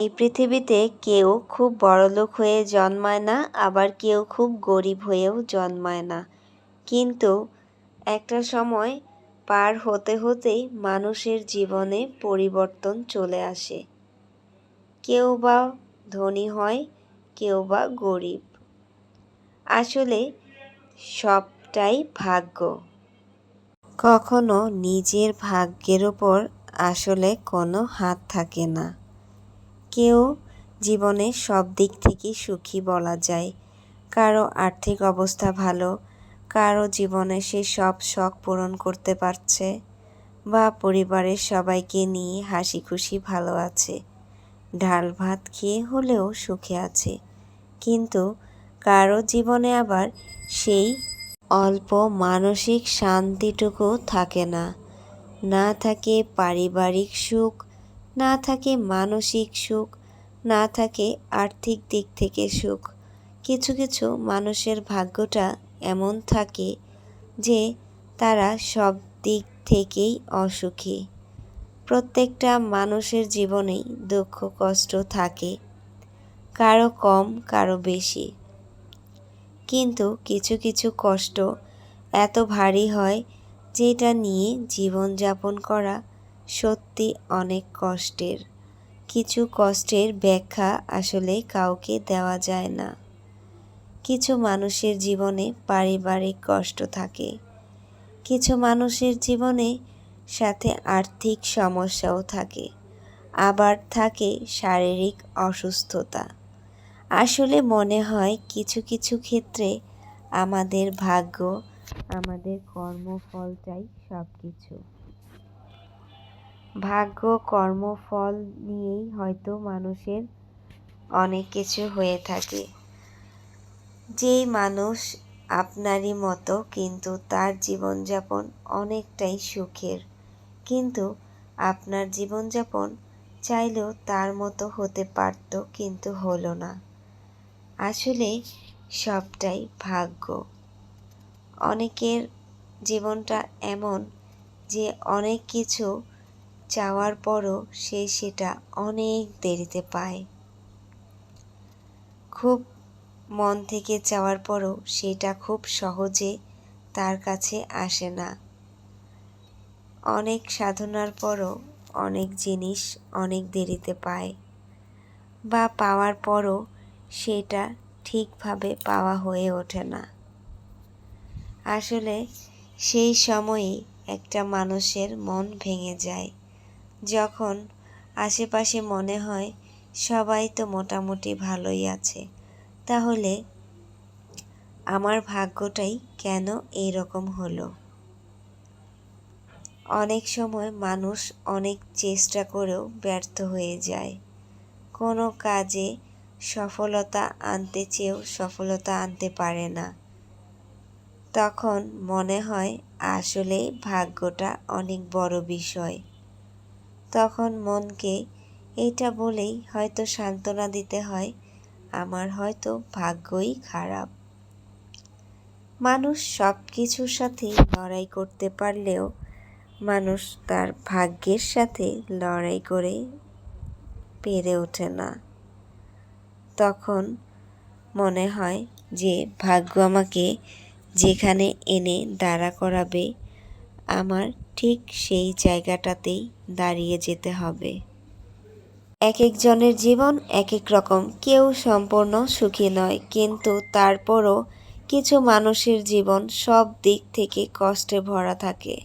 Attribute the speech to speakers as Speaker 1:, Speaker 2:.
Speaker 1: এই পৃথিবীতে কেউ খুব বড়লোক হয়ে জন্মায় না, আবার কেউ খুব গরিব হয়েও জন্মায় না। কিন্তু একটা সময় পার হতে হতেই মানুষের জীবনে পরিবর্তন চলে আসে। কেউ বা ধনী হয়, কেউ বা গরিব। আসলে সবটাই ভাগ্য। কখনো নিজের ভাগ্যের ওপর আসলে কোনো হাত থাকে না। কেউ জীবনে সব দিক থেকেই সুখী বলা যায়। কারও আর্থিক অবস্থা ভালো, কারও জীবনে সে সব শখ পূরণ করতে পারছে বা পরিবারের সবাইকে নিয়ে হাসি খুশি ভালো আছে। ডাল ভাত খেয়ে হলেও সুখে আছে। কিন্তু কারও জীবনে আবার সেই অল্প মানসিক শান্তিটুকু থাকে না। না থাকে পারিবারিক সুখ না থাকে মানসিক সুখ, না থাকে আর্থিক দিক থেকে সুখ। কিছু কিছু মানুষের ভাগ্যটা এমন থাকে যে তারা সব দিক থেকেই অসুখী। প্রত্যেকটা মানুষের জীবনেই দুঃখ, কষ্ট থাকে, কারও কম, কারও বেশি। কিন্তু কিছু কিছু কষ্ট এত ভারী হয় যেটা নিয়ে জীবনযাপন করা সত্যি অনেক কষ্টের। কিছু কষ্টের ব্যাখ্যা আসলে কাউকে দেওয়া যায় না। কিছু মানুষের জীবনে পারিবারিক কষ্ট থাকে। কিছু মানুষের জীবনে সাথে আর্থিক সমস্যাও থাকে। আবার থাকে শারীরিক অসুস্থতা। আসলে মনে হয় কিছু কিছু ক্ষেত্রে আমাদের ভাগ্য, আমাদের কর্মফলটাই সব কিছু ভাগ্য, কর্মফল নিয়েই হয়তো মানুষের অনেক কিছু হয়ে থাকে। যেই মানুষ আপনারই মতো কিন্তু তার জীবনযাপন অনেকটাই সুখের। কিন্তু আপনার জীবনযাপন চাইলেও তার মতো হতে পারত কিন্তু হলো না। আসলে সবটাই ভাগ্য। অনেকের জীবনটা এমন যে অনেক কিছু চাওয়ার পরও সে সেটা অনেক দেরিতে পায়। খুব মন থেকে চাওয়ার পরও সেটা খুব সহজে তার কাছে আসে না। অনেক সাধনার পরও অনেক জিনিস অনেক দেরিতে পায় বা পাওয়ার পরও সেটা ঠিকভাবে পাওয়া হয়ে ওঠে না। আসলে সেই সময়েই একটা মানুষের মন ভেঙে যায়। যখন আশেপাশে মনে হয় সবাই তো মোটামুটি ভালোই আছে, তাহলে আমার ভাগ্যটাই কেন এই রকম হলো? অনেক সময় মানুষ অনেক চেষ্টা করেও ব্যর্থ হয়ে যায়। কোনো কাজে সফলতা আনতে চেয়েও সফলতা আনতে পারে না। তখন মনে হয় আসলে ভাগ্যটা অনেক বড় বিষয়। তখন মনকে এইটা বলেই হয়তো সান্ত্বনা দিতে হয়, আমার হয়তো ভাগ্যই খারাপ। মানুষ সব কিছুর সাথে লড়াই করতে পারলেও মানুষ তার ভাগ্যের সাথে লড়াই করে পেরে ওঠে না। তখন মনে হয় যে ভাগ্য আমাকে যেখানে এনে দাঁড়া করাবে আমার ঠিক সেই জায়গাটাতেই দাঁড়িয়ে যেতে হবে। এক একজনের জীবন এক এক রকম। কেউ সম্পূর্ণ সুখী নয়, কিন্তু তারপরও কিছু মানুষের জীবন সব দিক থেকে কষ্টে ভরা থাকে।